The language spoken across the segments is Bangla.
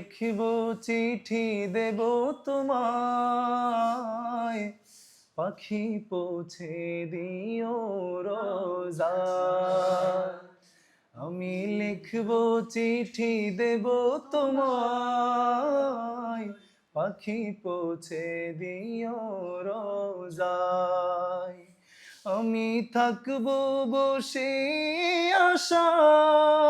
লিখব চিঠি দেব তোমায়। পাখি পৌঁছে দিও রোজা। আমি লিখব চিঠি দেব তোমায়। পাখি পৌঁছে দিও রোজায়। আমি থাকব বসে আশায়।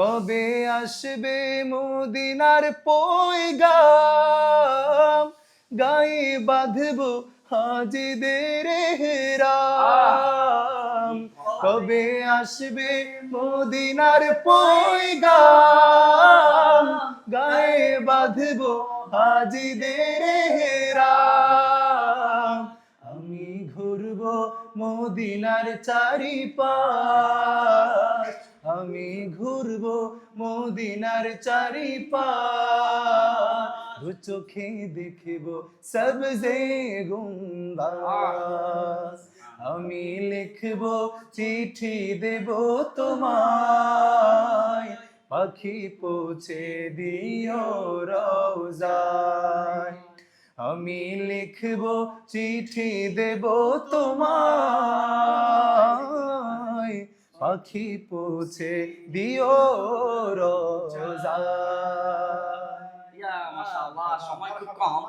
কবে আসবে মদিনার পয়গাম? গায়ে বাঁধবো হাজিদের হেরাম কবে আসবে মদিনার পয়গাম? গায়ে বাঁধবো হাজিদের হেরাম আমি ঘুরবো মদিনার চারিপাশ। মদিনার চারিপাশ। দু চোখে দেখব সবজে গুম্বাস আমি লিখব, চিঠি দেব তোমায়। পাখি পৌঁছে দিও রোজায় আমি লিখব, চিঠি দেব তোমায়। পাখি পৌঁছে দিও রোজা। সময় খুব কম।